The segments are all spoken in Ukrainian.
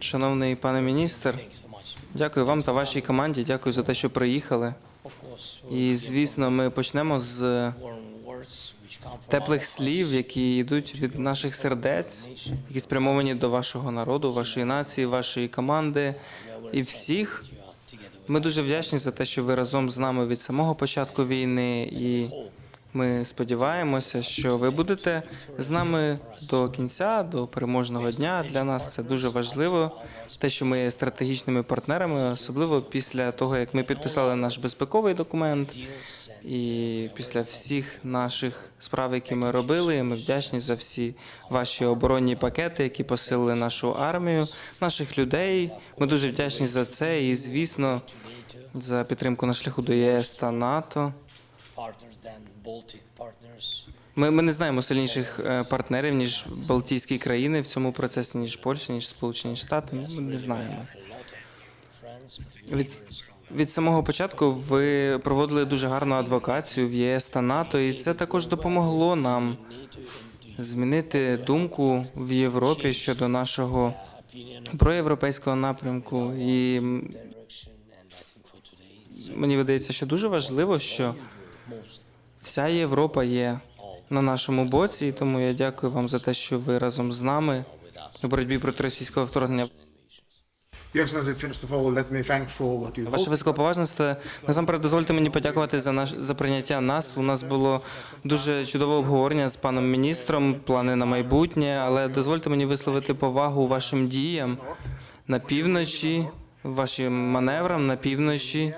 Шановний пане міністр, дякую вам та вашій команді. Дякую за те, що приїхали. І звісно, ми почнемо з теплих слів, які йдуть від наших сердець, які спрямовані до вашого народу, вашої нації, вашої команди і всіх. Ми дуже вдячні за те, що ви разом з нами від самого початку війни, і ми сподіваємося, що ви будете з нами до кінця, до переможного дня. Для нас це дуже важливо. Те, що ми є стратегічними партнерами, особливо після того, як ми підписали наш безпековий документ, і після всіх наших справ, які ми робили, ми вдячні за всі ваші оборонні пакети, які посилили нашу армію, наших людей. Ми дуже вдячні за це. І звісно, за підтримку на шляху до ЄС та НАТО. Ми, ми не знаємо сильніших е, партнерів ніж Балтійські країни в цьому процесі, ніж Польща, ніж Сполучені Штати. Ми не знаємо. Від, від самого початку ви проводили дуже гарну адвокацію в ЄС та НАТО, і це також допомогло нам змінити думку в Європі щодо нашого проєвропейського напрямку. І мені видається, що дуже важливо, що вся Європа є на нашому боці, і тому я дякую вам за те, що ви разом з нами у боротьбі проти російського вторгнення. Ваше високоповажність, насамперед дозвольте мені подякувати за наш за прийняття нас. У нас було дуже чудове обговорення з паном міністром, плани на майбутнє, але дозвольте мені висловити повагу вашим діям на півночі, вашим маневрам на півночі.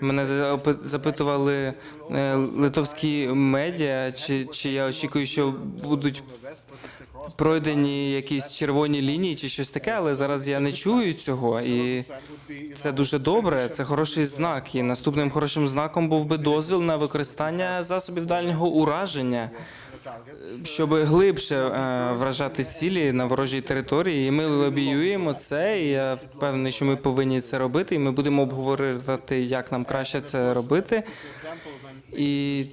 Мене запи- запитували е, литовські медіа, чи, чи я очікую, що будуть пройдені якісь червоні лінії чи щось таке, але зараз я не чую цього, і це дуже добре. Це хороший знак. І наступним хорошим знаком був би дозвіл на використання засобів дальнього ураження, щоб глибше е, вражати цілі на ворожій території. І ми лобіюємо це. І я впевнений, що ми повинні це робити. І ми будемо обговорювати, як нам краще це робити. І,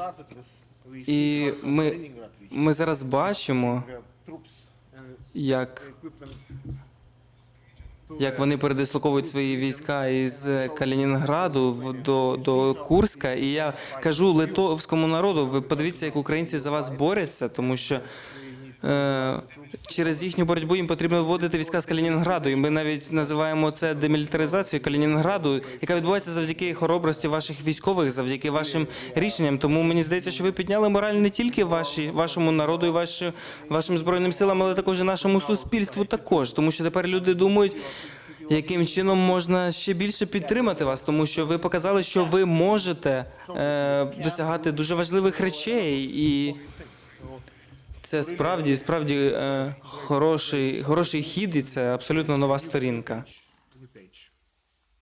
і ми, ми зараз бачимо, як як вони передислоковують свої війська із Калінінграду в- до, до Курська. І я кажу литовському народу: ви подивіться, як українці за вас борються, тому що е, через їхню боротьбу їм потрібно виводити війська з Калінінграду. І ми навіть називаємо це демілітаризацією Калінінграду, яка відбувається завдяки хоробрості ваших військових, завдяки вашим рішенням. Тому мені здається, що ви підняли мораль не тільки ваші, вашому народу і ваші, вашим збройним силам, але також і нашому суспільству. Також тому, що тепер люди думають. Яким чином можна ще більше підтримати вас, тому що ви показали, що ви можете е, досягати дуже важливих речей, і це справді справді е, хороший, хороший хід, і це абсолютно нова сторінка.